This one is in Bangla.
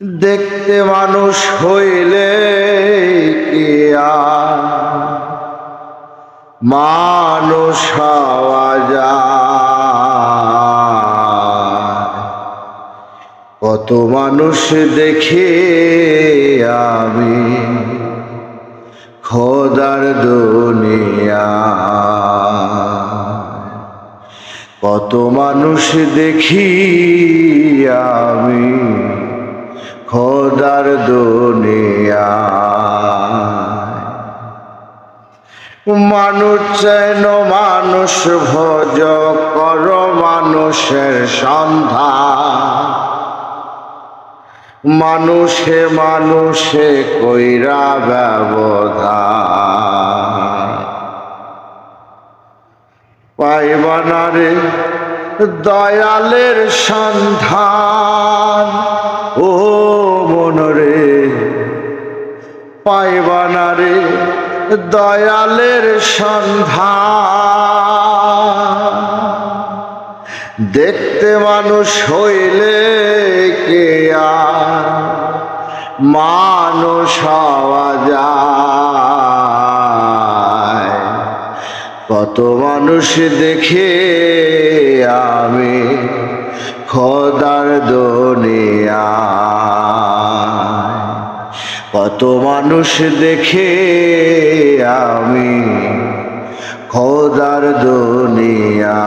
দেখতে মানুষ হইলে মানুষ কত মানুষ দেখে আমি খোদার দুনিয়া। কত মানুষ দেখি আমি খোদার দুনিয়া মানুষ যেন মানুষ, ভোজ কর মানুষের সন্ধান। মানুষে মানুষে কইরা ব্যবধান। পাইবানারে দয়ালের সন্ধান। পাইবানারে দয়ালের সন্ধান। দেখতে মানুষ হইলে কে আর মানুষ হওয়া যায়? কত মানুষ দেখে আমি খোদার দুনিয়া। কত মানুষ দেখে আমি খোদার দুনিয়া।